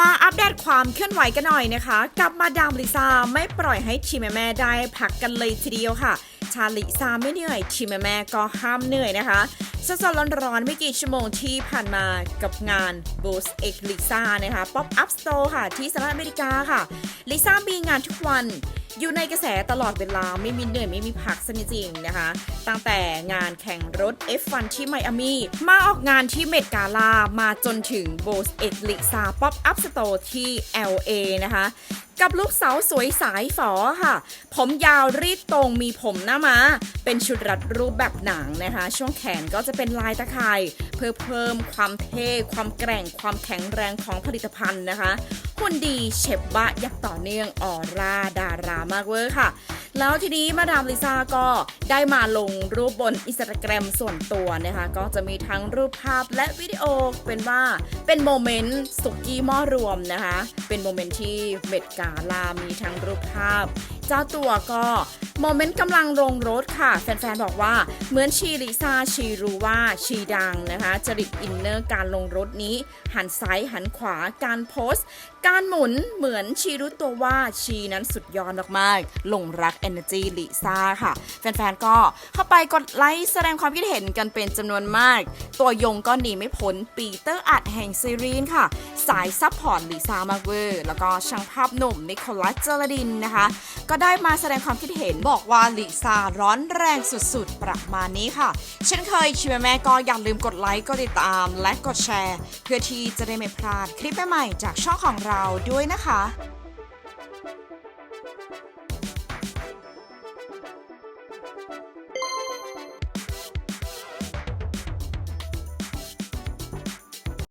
มาอัปเดตความเคลื่อนไหวกันหน่อยนะคะ กับมาดามลิซ่าไม่ปล่อยให้ทีมแม่ได้พักกันเลยทีเดียวค่ะ ชาลิซ่าไม่เหนื่อยทีมแม่ก็ห้ามเหนื่อยนะคะสดๆร้อนๆไม่กี่ชั่วโมงที่ผ่านมากับงาน Boost X Lisa นะคะ Pop Up Store ค่ะที่สหรัฐอเมริกาค่ะลิซ่ามีงานทุกวัน อยู่ในกระแสตลอดเวลาไม่มีเหนื่อยไม่มีพักสนิจริงนะคะ ตั้งแต่งานแข่งรถ F1 ที่ไมอามีมาออกงานที่เมดกาลามาจนถึง b o s e x l i s a Pop Up Store ที่ LA นะคะกับลูกสาวสวยสายฝอค่ะ ผมยาวรีดตรงมีผมหน้ามา เป็นชุดรัดรูปแบบหนังนะคะ ช่วงแขนก็จะเป็นลายตะข่าย เพื่อเพิ่มความเท่ ความแกร่ง ความแข็งแรงของผลิตภัณฑ์นะคะหุ่นดีเชฟบะยักต่อเนื่องออร่าดารามากเวอร์ค่ะ แล้วทีนี้มาดามลิซ่าก็ได้มาลงรูปบนอินสตาแกรมส่วนตัวนะคะ ก็จะมีทั้งรูปภาพและวิดีโอเป็นว่าเป็นโมเมนต์สุกี้หม้อรวมนะคะ เป็นโมเมนต์ที่เมดกาลามีทั้งรูปภาพ เจ้าตัวก็ โมเมนต์กำลังลงรถค่ะ แฟนๆ บอกว่าเหมือนชีลิซ่าชีรู้ว่าชีดังนะคะจริตอินเนอร์การลงรถนี้ หันซ้ายหันขวาการโพสต์ การหมุนเหมือนชีรู้ตัวว่าชีนั้นสุดยอดมากๆหลงรัก Energy ลิซ่าค่ะ แฟนๆ ก็เข้าไปกดไลค์แสดงความคิดเห็นกันเป็นจำนวนมาก ตัวยงก็หนีไม่พ้นปีเตอร์อัดแห่งซีรีส์ค่ะ สายซัพพอร์ตลิซ่ามากเวอร์แล้วก็ช่างภาพหนุ่มนิโคลัสเจอร์ดินนะคะ ก็ได้มาแสดงความคิดเห็นบอกอกว่าลิซ่าร้อนแรงสุดๆ ประมาณนี้ค่ะ เช่นเคยชิวแม่ก็อย่าลืมกดไลค์ กดติดตาม และกดแชร์ เพื่อที่จะได้ไม่พลาดคลิปใหม่ๆจากช่องของเราด้วยนะคะ